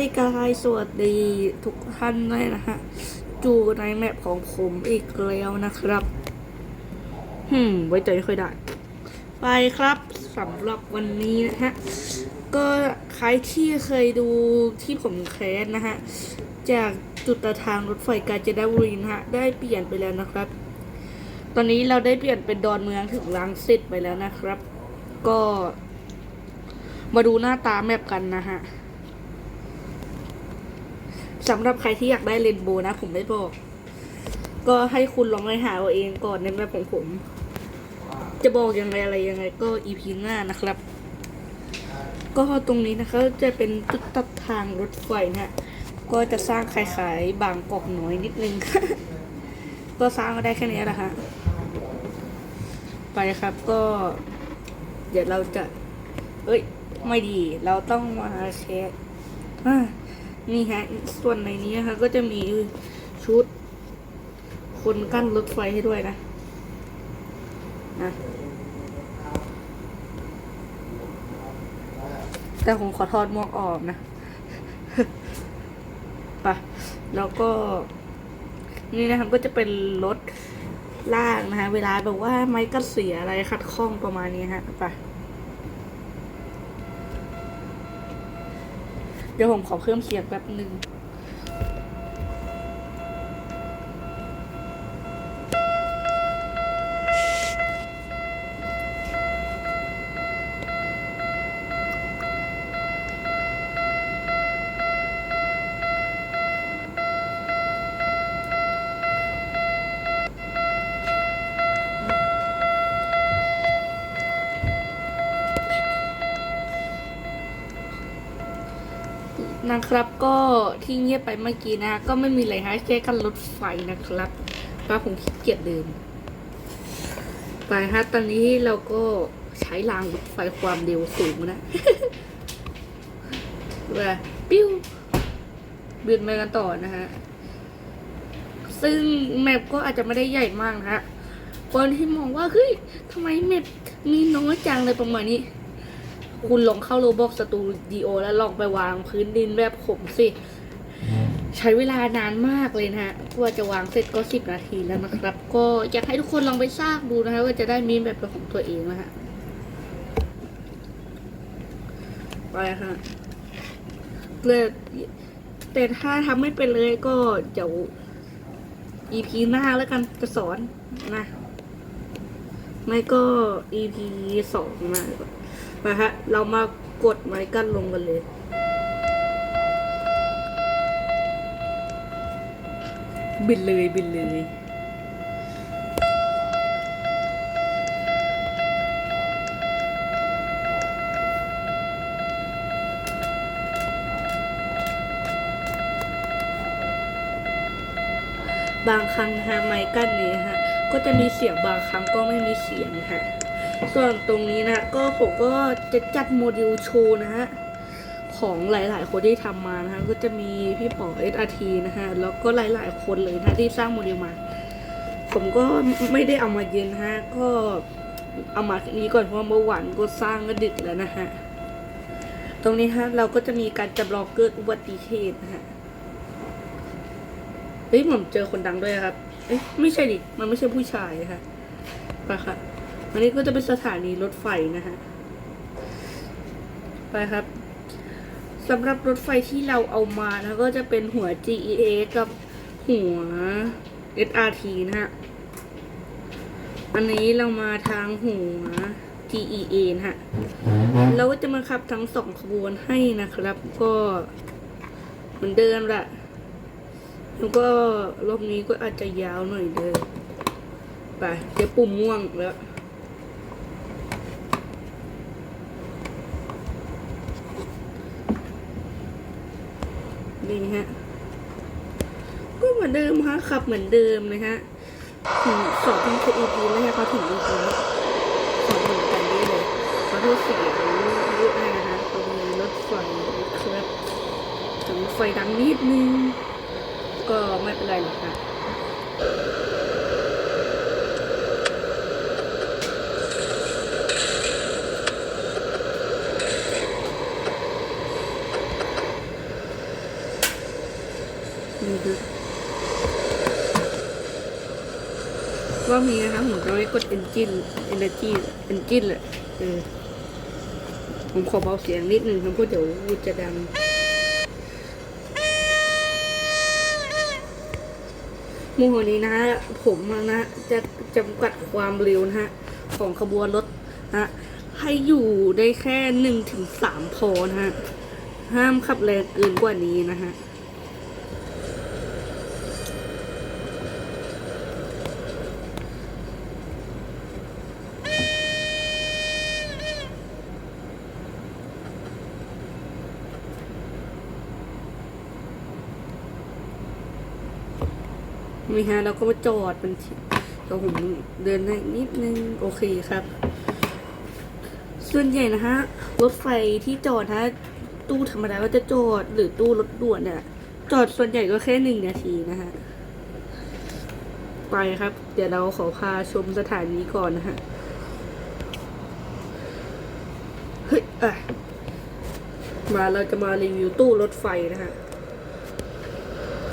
Hi guys สวัสดีทุกท่านด้วยนะฮะจูในแมปของผมอีกแล้วนะครับหืม ไว้ใจไม่ค่อยได้ ไปครับสำหรับวันนี้นะฮะ ก็ใครที่เคยดูที่ผมแคสนะฮะ จากจุดตัดทางรถไฟกาญจนบุรีนะฮะ ได้เปลี่ยนไปแล้วนะครับ ตอนนี้เราได้เปลี่ยนเป็นดอนเมืองถึงลังสิตไปแล้วนะครับ ก็มาดูหน้าตาแมปกันนะฮะ สำหรับใครที่อยากได้เรนโบว์นะ ผมไม่บอก ก็ให้คุณลองไปหาเอาเองก่อนในแมปของผม จะบอกยังไงอะไรยังไง ก็อีพีหน้านะครับ ก็ตรงนี้นะคะจะเป็นจุดตัดทางรถไฟนะฮะก็จะสร้างคล้ายๆบางกอกน้อยนิดนึง ก็สร้างมาได้แค่นี้แหละฮะไปครับก็ เดี๋ยวเราจะ เอ้ย ไม่ดี เราต้องมาแชร์อ่า นี่ฮะ ส่วนในนี้นะคะก็จะมีชุด คนกั้นรถไฟให้ด้วยนะนะแต่ผมขอทอดหมวกออกนะไปะแล้วก็ นี่นะครับก็จะเป็นรถล่างนะคะเวลาแบบว่าไม้กัดเสียอะไรขัดข้องประมาณนี้ฮะไป ดี๋ยวผมขอเพิ่มเสียงแป๊บหนึ่ง นะครับ ก็ที่เงียบไปเมื่อกี้นะ ก็ไม่มีอะไรฮะแค่กันรถไฟนะครับป้าผมขี้เกียจเดินไปฮะตอนนี้เราก็ใช้รางรถไฟความเร็วสูงนะว่าปิ้วบินไปกันต่อนะฮะ ซึ่งแมปก็อาจจะไม่ได้ใหญ่มากนะฮะคนที่มองว่าเฮ้ยทำไมแมปมีน้อยจังเลยประมาณนี้ คุณลองเข้าโรบอกสตูดิโอแล้วลองไปวางพื้นดินแบบผมสิ ใช้เวลานานมากเลยนะฮะกว่าจะวางเสร็จก็สิบนาทีแล้วนะครับ ก็อยากให้ทุกคนลองไปสร้างดูนะฮะว่าจะได้มีแบบเป็นของตัวเองนะฮะไปฮะเลยแต่ถ้าทำไม่เป็นเลยก็เดี๋ยว EP หน้าแล้วกันจะสอนนะ ไม่ก็ EP สองมาดีกว่า มาฮะ เรามากดไม้กั้นลงกันเลย บินเลยบินเลยบางครั้งฮะไม้กั้นนี้ฮะ ก็จะมีเสียงบางครั้งก็ไม่มีเสียงฮะ ส่วนตรงนี้นะก็ผมก็จะจัดโมเดลโชว์นะฮะของหลาย ๆ คนที่ทำมานะฮะก็จะมีพี่ป๋อ SRT นะฮะแล้วก็หลาย ๆ คนเลยนะที่สร้างโมเดลมา ผมก็ไม่ได้เอามาเย็นฮะก็เอามานี้ก่อนเพราะเมื่อวานก็สร้างก็ดึกแล้วนะฮะตรงนี้ฮะเราก็จะมีการจำลองเกิดอุบัติเหตุนะฮะเฮ้ยผมเจอคนดังด้วยครับ เอ๊ะไม่ใช่ดิมันไม่ใช่ผู้ชายนะคะไปค่ะ อันนี้ก็จะเป็นสถานีรถไฟนะฮะไปครับสำหรับรถไฟที่เราเอามานะก็จะเป็นหัว GEA กับหัว SRT นะฮะ อันนี้เรามาทางหัว GEA นะฮะ เราก็จะมาขับทั้งสองขบวนให้นะครับ ก็เหมือนเดิมแหละ แล้วก็รอบนี้ก็อาจจะยาวหน่อยเดิมไป เดี๋ยวปุ่มม่วงแล้ว นี่ฮะ ก็เหมือนเดิมฮะขับเหมือนเดิมนะฮะถึงสองพันคือ EP แล้วฮะเขาถึง EP แล้วสองเหมือนกันนี่เลยขอโทษเสียงเยอะนะฮะตรงนี้รถไฟครับถึงไฟดังนิดนึง ก็ไม่เป็นไรหรอกค่ะ นี่คือว่ามีนะครับผมจะไม่กด engine energy engine แหละเออผมขอเบาเสียงนิดนึงครับเพราะเดี๋ยวจะดังมโหนี้นะฮะผมอะนะจะจำกัดความเร็วนะฮะ ของขบวนรถนะฮะให้อยู่ได้แค่หนึ่งถึงสามพอนะฮะ ห้ามขับแรงเกินกว่านี้นะฮะ มีฮะเราก็มาจอดเป็นเดี๋ยวผมเดินให้นิดนึงโอเคครับ ส่วนใหญ่นะฮะรถไฟที่จอดฮะตู้ธรรมดาก็จะจอดหรือตู้รถด่วนเนี่ยจอดส่วนใหญ่ก็แค่หนึ่งนาทีนะฮะไปครับ เดี๋ยวเราขอพาชมสถานีก่อนนะฮะเฮ้ยอะมาเราจะมารีวิวตู้รถไฟนะฮะ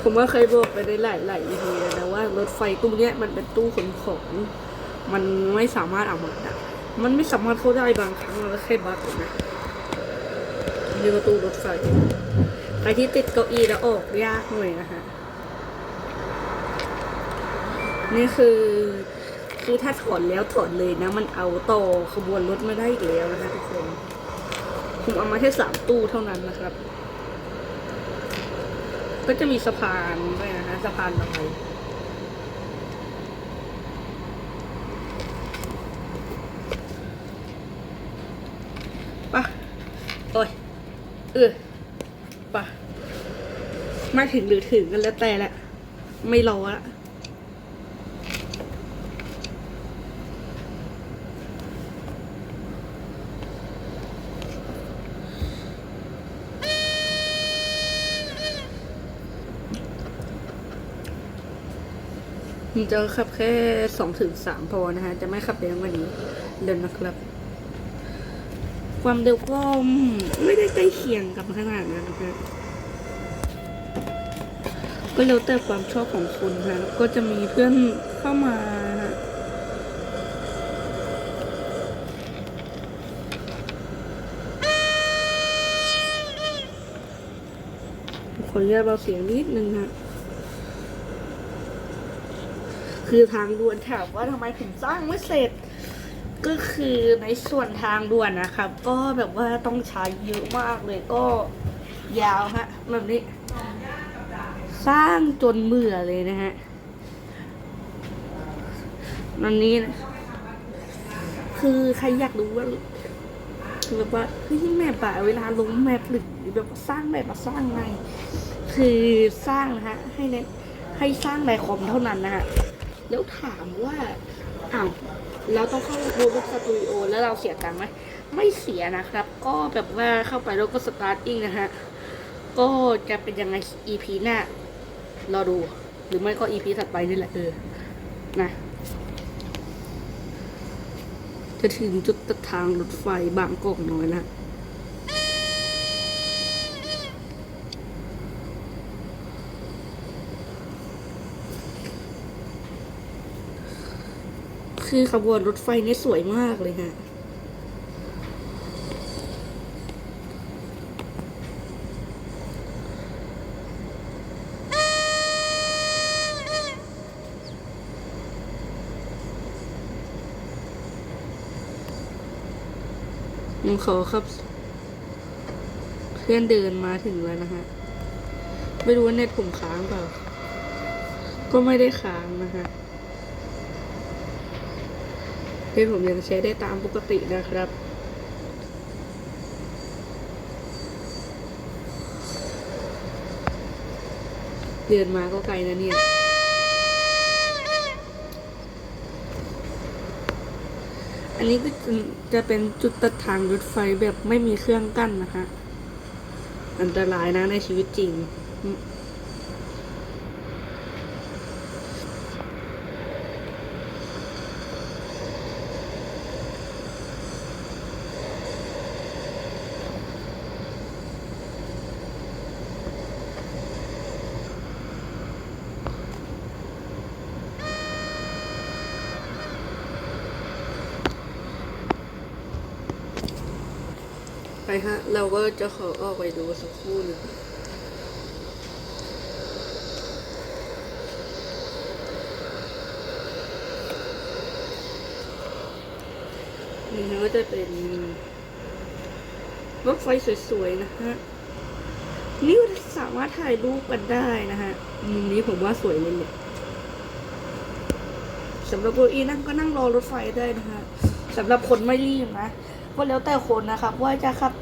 ผมว่าเคยบอกไปในหลายหลายทีแล้วนะว่ารถไฟตู้เนี้ยมันเป็นตู้ขนของมันไม่สามารถเอามาได้มันไม่สามารถเข้าได้บางครั้งแล้วแค่บั๊กนไหมนี่ก็ตู้รถไฟใครที่ติดเก้าอี้แล้วออกยากหน่อยนะฮะนี่คือคือถ้าถอนแล้วถอนเลยนะ มันเอาต่อขบวนรถไม่ได้อีกแล้วนะคะทุกคนผมเอามาแค่สามตู้เท่านั้นนะครับ ก็จะมีสะพานด้วยนะฮะสะพานลอยปะโอ้ยเออปะมาถึงหรือถึงกันแล้วแต่แหละ ไม่รอละ ผมจะขับแค่สองถึงสามพอนะฮะ จะไม่ขับเร็วกว่านี้เดินนะครับ ความเร็วก็ไม่ได้ใกล้เคียงกับขนาดนั้นนะครับก็แล้วแต่ความชอบของคุณฮะก็จะมีเพื่อนเข้ามาขออนุญาตเบาเสียงนิดนึงฮะ คือทางด่วนถามว่าทำไมถึงสร้างไม่เสร็จ ก็คือในส่วนทางด่วนนะครับ ก็แบบว่าต้องใช้เยอะมากเลยก็ยาวฮะแบบนี้ สร้างจนเบื่อเลยนะฮะตอนนี้นะคือใครอยากรู้ว่าแบบว่าเฮ้ยแมปอะเวลาลงแมปหรือแบบว่าสร้างแบบมาสร้างไง คือสร้างนะฮะให้เน้นให้สร้างในคอมเท่านั้นนะฮะ แล้วถามว่าอ้าวเราต้องเข้าโรบอทสตูดิโอแล้วเราเสียตังค์ไหมไม่เสียนะครับ ก็แบบว่าเข้าไปแล้วก็สตาร์ทอิงนะฮะก็จะเป็นยังไง EP หน้ารอดู หรือไม่ก็ EP ถัดไปนี่แหละเออนะจะถึงจุดตัดทางรถไฟบางกอกน้อยแล้ว คือขบวนรถไฟนี่สวยมากเลยฮะยังขอครับ เพื่อนเดินมาถึงแล้วนะฮะ ไม่รู้ว่าเน็ตผมค้างเปล่า ก็ไม่ได้ค้างนะฮะ เน็ตผมยังใช้ได้ตามปกตินะครับเดินมาก็ไกลนะเนี่ย อันนี้ก็จะเป็นจุดตัดทางรถไฟแบบไม่มีเครื่องกั้นนะคะ อันตรายนะในชีวิตจริง ฮะ เราก็จะขอออกไปดูสักครู่หนึงนี่ก็จะเป็นรถไฟสวยๆนะฮะ นี่สามารถถ่ายรูปกันได้นะฮะมุมนี้ผมว่าสวยเลยเนี่ยสำหรับโบอีนั่งก็นั่งรอรถไฟได้นะฮะสำหรับคนไม่รีบนะก็แล้วแต่คนนะครับ ว่าจะขับ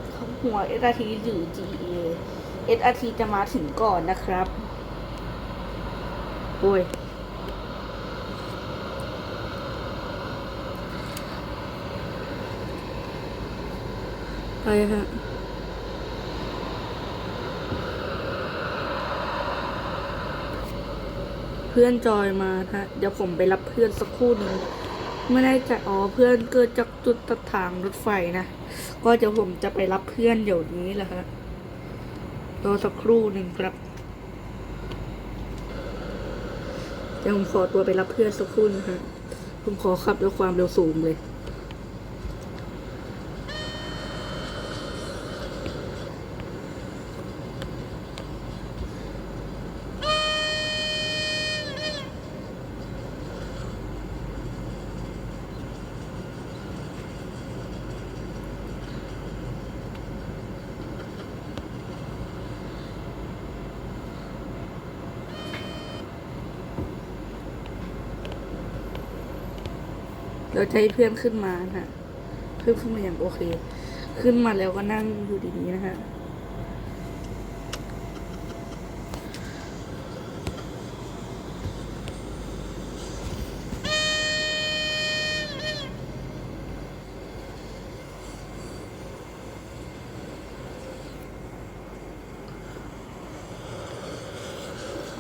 หัว SRT หรือ GA SRT จะมาถึงก่อนนะครับโอ้ยไปฮะเพื่อนจอยมาฮะ เดี๋ยวผมไปรับเพื่อนสักครู่หนึ่ง ไม่ได้จะอ๋อเพื่อนเกิดจากจุดตัดทางรถไฟนะ ก็จะผมจะไปรับเพื่อนเดี๋ยวนี้แหละฮะรอสักครู่หนึ่งครับเดี๋ยวผมขอตัวไปรับเพื่อนสักครู่นะฮะผมขอขับด้วยความเร็วสูงเลย เราจะให้เพื่อนขึ้นมานะฮะเพื่อนขึ้นมาอย่างโอเค ขึ้นมาแล้วก็นั่งอยู่ดีๆนะฮะ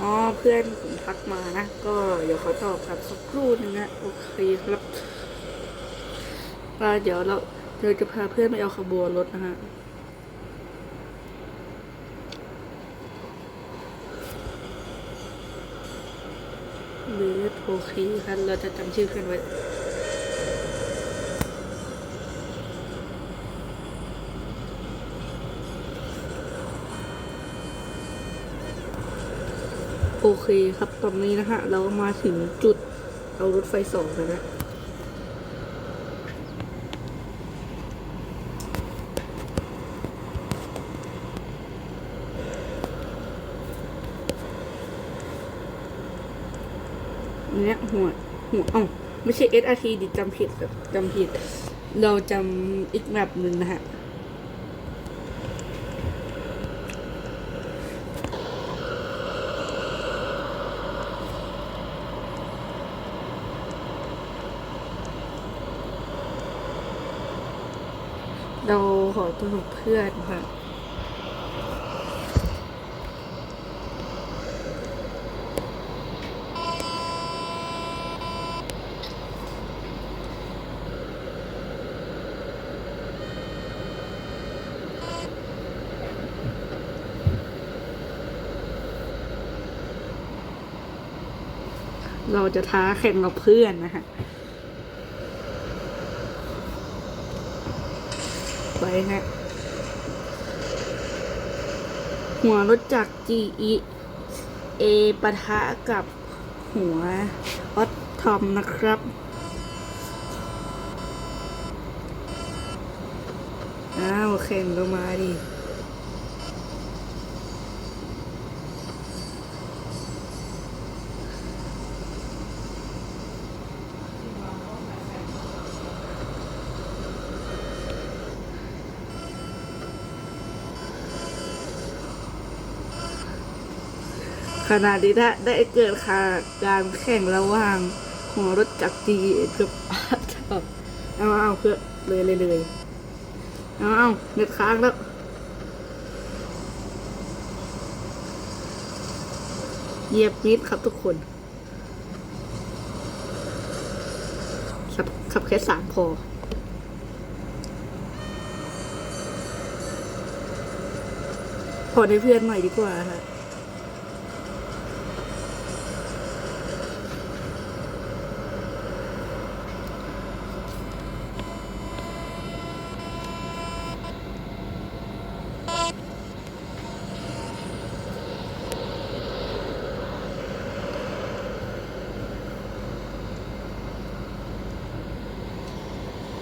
อ๋อเพื่อนผมทักมานะ ก็เดี๋ยวเขาตอบครับสักครู่นึงนะ โอเคครับ ว่าเดี๋ยวเราเดี๋ยวจะพาเพื่อนไปเอาขบวนรถนะฮะเบสโอเคครับเราจะจำชื่อเพื่อนไว้โอเคครับ ตอนนี้นะฮะ เรามาถึงจุดเอารถไฟสองแล้วนะ เนี่ยหัวหัวเอ้าไม่ใช่ SRT ดิจำผิดแบบจำผิด เราจำอีกแบบหนึ่งนะฮะเราขอตัวเพื่อนค่ะ เราจะท้าแข่งกับเพื่อนนะฮะไปฮะหัวรถจักร GE A ปะทะกับหัวออตทอมนะครับอ้าวแข่งก็มาดิ ขณะนี้ได้เกิดค่ะการแข่งระหว่างหัวรถจักรจีกับอาร์ตครับเอาเอาเพื่อเลยเลยเลยเอาเอาเน็ตค้างแล้วเหยียบมิดครับทุกคนขับขับแค่สามพอพอได้เพื่อนใหม่ดีกว่าค่ะ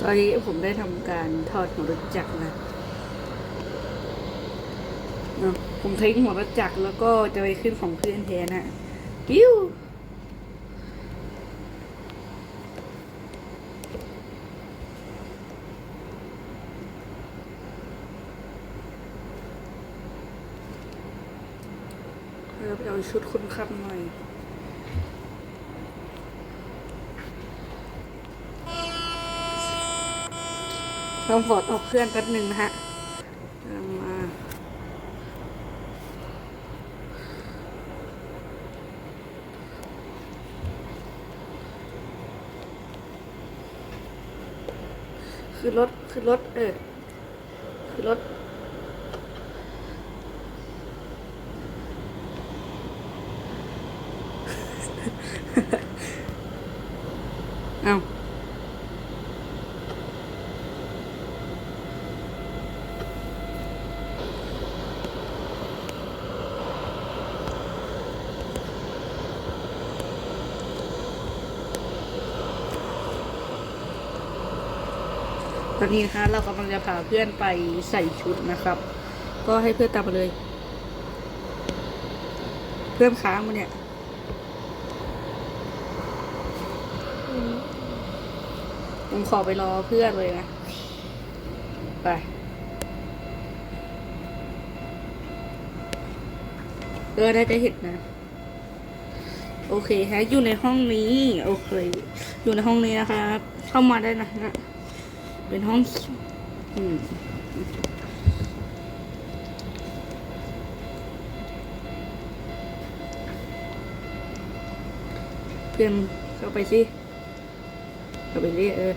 ตอนนี้ผมได้ทำการถอดหัวรถจักรนะเนะผมทิ้งหัวรถจักรแล้วก็จะไปขึ้นของเพื่อนแทนนะปิ้วเราไปเอาชุดคุณขับหน่อย เราขอตอบเพื่อนแป๊บหนึ่งนะฮะมาคือรถคือรถเออคือรถเอา อนนี้นะคะเรากำลังจะพาเพื่อนไปใส่ชุดนะครับ ก็ให้เพื่อนตามมาเลย เพื่อนค้างมาเนี่ยผมขอไปรอเพื่อนเลยนะ ไปเออได้จะเห็นนะ โอเคฮะอยู่ในห้องนี้ โอเค อยู่ในห้องนี้นะครับ เข้ามาได้นะฮะ เป็นห้องอืมเพื่อนเข้าไปสิ เข้าไปสิเออ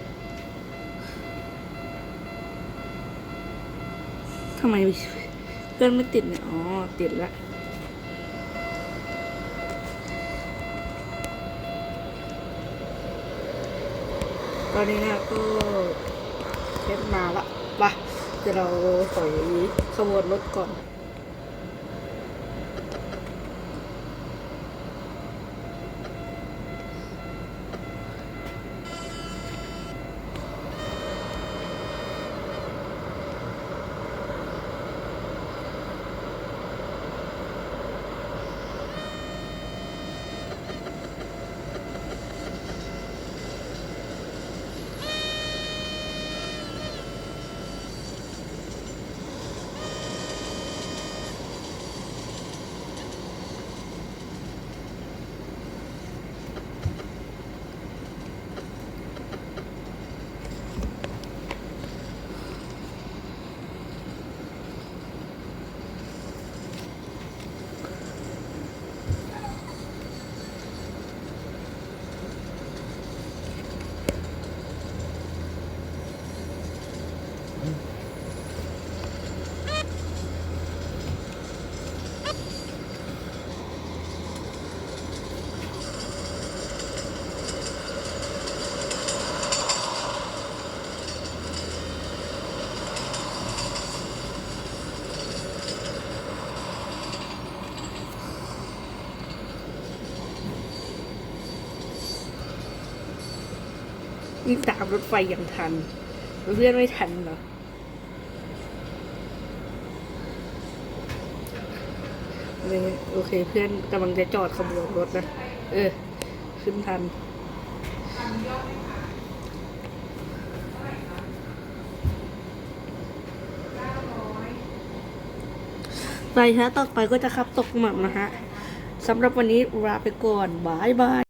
ทำไมเพื่อนไม่ติดเนี่ย อ๋อ ติดละตอนนี้เนี่ยก็ เทปมาละมาเดี๋ยวเราถอยขบวนรถก่อน วิ่งตามรถไฟอย่างทัน เพื่อนไม่ทันเหรอเลยโอเคเพื่อนกำลังจะจอดขบวนรถนะ เออ ขึ้นทัน ไปฮะ ต่อไปก็จะขับตกหมักนะฮะสำหรับวันนี้ลาไปก่อนบายบาย